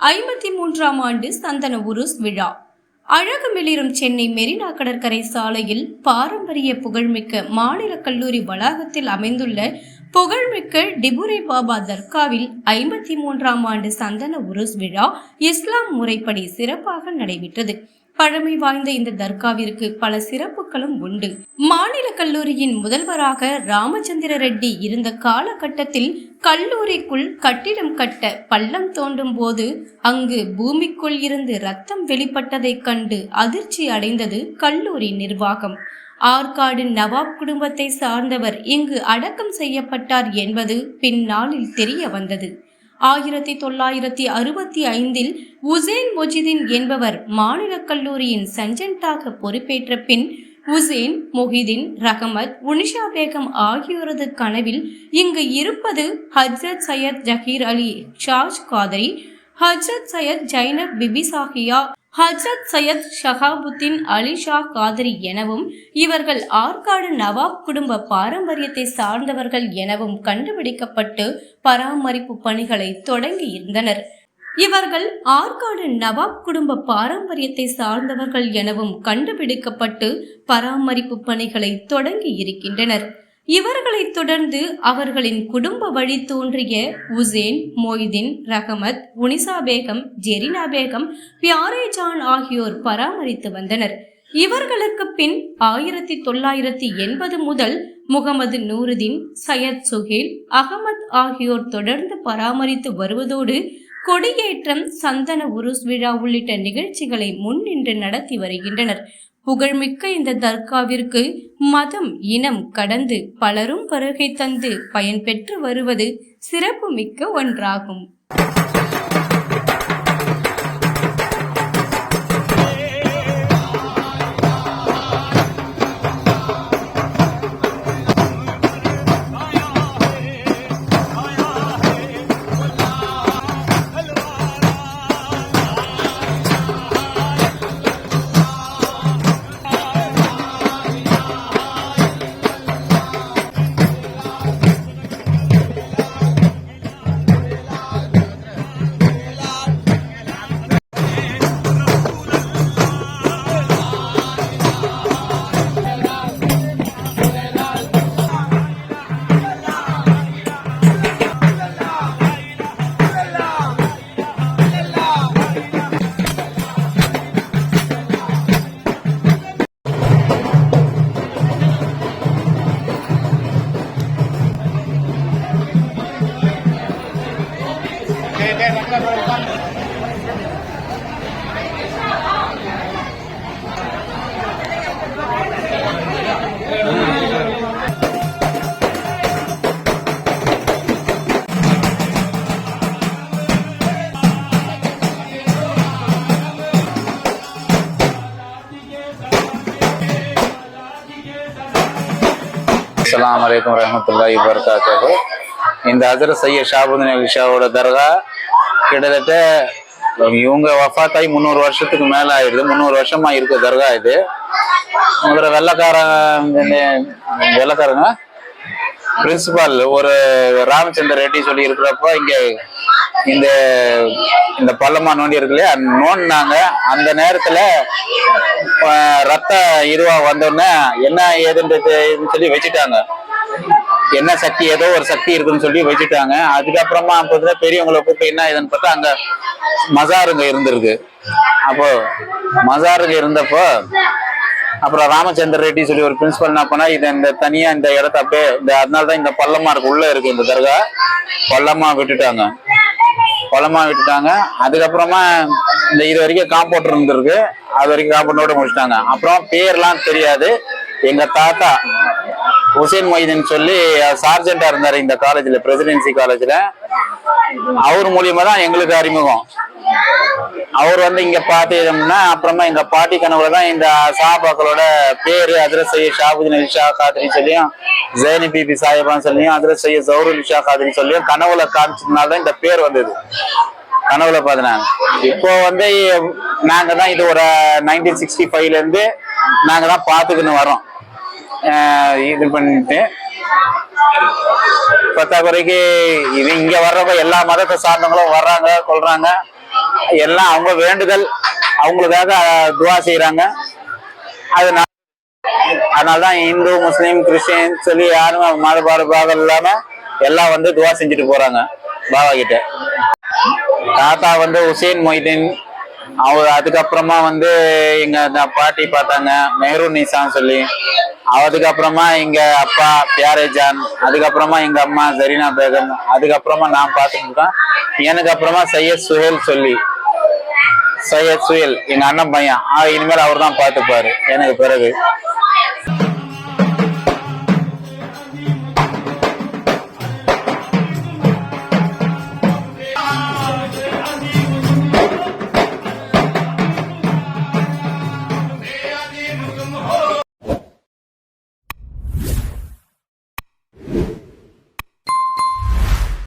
ஐம்பத்தி மூன்றாம் ஆண்டு சந்தன உருஸ் விழா அழகுமிளிரும் சென்னை மெரினா கடற்கரை சாலையில் பாரம்பரிய புகழ்மிக்க மாநில கல்லூரி வளாகத்தில் அமைந்துள்ள புகழ்மிக்க டிபுரே பாபா தர்காவில் ஐம்பத்தி மூன்றாம் ஆண்டு சந்தன உருஸ் விழா இஸ்லாம் முறைப்படி சிறப்பாக நடைபெற்றது. பழமை வாய்ந்த இந்த தர்காவிற்கு பல சிறப்புகளும் உண்டு. மாநில கல்லூரியின் முதல்வராக ராமச்சந்திர ரெட்டி இருந்த காலகட்டத்தில் கல்லூரிக்குள் கட்டிடம் கட்ட பள்ளம் தோண்டும் போது அங்கு பூமிக்குள் இருந்து ரத்தம் வெளிப்பட்டதைக் கண்டு அதிர்ச்சி அடைந்தது கல்லூரி நிர்வாகம். ஆற்காடு நவாப் குடும்பத்தை சார்ந்தவர் இங்கு அடக்கம் செய்யப்பட்டார் என்பது பின்னாளில் தெரிய வந்தது. ஆயிரத்தி தொள்ளாயிரத்தி அறுபத்தி ஐந்தில் உசேன் மொஜிதீன் என்பவர் மாநில கல்லூரியின் சஞ்சன்டாக பொறுப்பேற்ற பின் உசேன் மொஹிதீன் ரஹமத் உனிஷா பேகம் ஆகியோரது கனவில் இங்கு இருப்பது ஹஜ்ரத் சையத் ஜஹீர் அலி ஷாஜ் காதரி ஹஜ்ரத் சையத் ஜைனப் பிபிசாகியா ஹஜ்ரத் சையத் ஷஹாபுத்தீன் அலி ஷா காதரி எனவும் இவர்கள் ஆற்காடு நவாப் குடும்ப பாரம்பரியத்தை சார்ந்தவர்கள் எனவும் கண்டுபிடிக்கப்பட்டு பராமரிப்பு பணிகளை தொடங்கி இருந்தனர். இவர்கள் ஆற்காடு நவாப் குடும்ப பாரம்பரியத்தை சார்ந்தவர்கள் எனவும் கண்டுபிடிக்கப்பட்டு பராமரிப்பு பணிகளை தொடங்கி இருக்கின்றனர். இவர்களைத் தொடர்ந்து அவர்களின் குடும்ப வழி தோன்றிய உசேன் மொய்தீன் ரஹமத் உனிசா பேகம் ஜெரினா பேகம் பியாரே ஜான் ஆகியோர் பராமரித்து வந்தனர். இவர்களுக்கு பின் ஆயிரத்தி தொள்ளாயிரத்தி எண்பது முதல் முகமது நூருதீன் சையத் சுஹேல் அகமத் ஆகியோர் தொடர்ந்து பராமரித்து வருவதோடு கொடியேற்றம் சந்தன உருஸ் விழா உள்ளிட்ட நிகழ்ச்சிகளை முன்னின்று நடத்தி வருகின்றனர். புகழ்மிக்க இந்த தர்காவிற்கு மதம் இனம் கடந்து பலரும் வருகை தந்து பயன்பெற்று வருவது சிறப்புமிக்க ஒன்றாகும். அஸ்ஸலாமு அலைக்கும் வரஹ்மத்துல்லாஹி வபரகாத்துஹு இந்த ஹஜரத் சையத் ஷாபுதீன் அலி ஷாவோட தர்கா கிட்டத்தட்ட இவங்க வஃபாத்தாய் முந்நூறு வருஷத்துக்கு மேல ஆயிடுது. முந்நூறு வருஷமா இருக்கு தர்கா இது. முதல்ல வெள்ளக்காரங்க வெள்ளக்காரங்க பிரின்சிபால் ஒரு ராமச்சந்திர ரெட்டி சொல்லி இருக்கிறப்ப இங்க இந்த இந்த பள்ளமா நோண்டி இருக்கு இல்லையா? நோண்டினாங்க. அந்த நேரத்துல ரத்த இதுவா வந்தோடனே என்ன ஏதுன்றது சொல்லி வச்சுட்டாங்க. என்ன சக்தி ஏதோ ஒரு சக்தி இருக்குன்னு சொல்லி வச்சுட்டாங்க. அதுக்கப்புறமா பார்த்தீங்கன்னா பெரியவங்களை கூப்பிட்டு என்ன ஏதுன்னு பார்த்தா அங்க மசாருங்க இருந்திருக்கு. அப்போ மசாருங்க இருந்தப்போ அப்புறம் ராமச்சந்திர ரெட்டி சொல்லி ஒரு பிரின்சிபல் என்ன பண்ணா இது இந்த தனியா இந்த இடத்த அப்படியே இந்த அதனாலதான் இந்த பள்ளமா இருக்கு உள்ள இருக்கு இந்த தர்கா. பள்ளமா விட்டுட்டாங்க. பள்ளமா விட்டுட்டாங்க. அதுக்கப்புறமா இந்த இது வரைக்கும் காம்பவுண்டர் இருந்திருக்கு. அது வரைக்கும் காம்பவுண்டோட முடிச்சிட்டாங்க. அப்புறம் பேர்லாம் தெரியாது. எங்க தாத்தா ஹுசேன் மொய்தீன் சொல்லி சார்ஜெண்டா இருந்தாரு இந்த காலேஜ்ல பிரசிடென்சி காலேஜ்ல அவர் மூலியமா தான் எங்களுக்கு அறிமுகம். அவர் வந்து இங்க பாத்தீங்கன்னா அப்புறமா எங்க பாட்டி கனவுல தான் இந்த சாபாக்களோட பேரு அதிரத் சையத் ஷாபுதீன் அலி ஷா சொல்லியும் ஜெயனி பிபி சாஹிபான்னு சொல்லியும் அதிரத் சையத் ஜவுருல் ஷா காதிரி சொல்லியும் கனவுல காமிச்சதுனால தான் இந்த பேர் வந்தது. கனவுல பாத்தினாங்க இப்போ வந்து நாங்க தான் இது ஒரு நைன்டீன் சிக்ஸ்டி ஃபைவ்ல இருந்து நாங்க தான் பார்த்துக்கின்னு வரோம் இது பண்ணிட்டு பத்தாக்குறைக்கு இது இங்க வர்றப்ப எல்லா மதத்தை சார்ந்தவங்களும் வர்றாங்க கொள்றாங்க. எல்லாம் அவங்க வேண்டுதல் அவங்களுக்காக துவா செய்யறாங்க அது அதனாலதான் இந்து முஸ்லீம் கிறிஸ்டின் சொல்லி யாரும் மத பாகுபாடு இல்லாம எல்லாம் வந்து துவா செஞ்சுட்டு போறாங்க பாபா கிட்ட. தாத்தா வந்து உசேன் மொய்தீன் அவர் அதுக்கப்புறமா வந்து எங்க பாட்டி பார்த்தாங்க மெஹரூன் நிசான்னு சொல்லி. அதுக்கப்புறமா எங்க அப்பா பியாரே ஜான் அதுக்கப்புறமா எங்க அம்மா ஜரீனா பேகம் அதுக்கப்புறமா நான் பார்த்துட்டு எனக்கு அப்புறமா சையத் சுஹேல் சொல்லி. சையத் சுயல் எங்க அண்ணன் பையன். இனிமேல் அவர் தான் பார்த்துப்பாரு. எனக்கு பிறகு.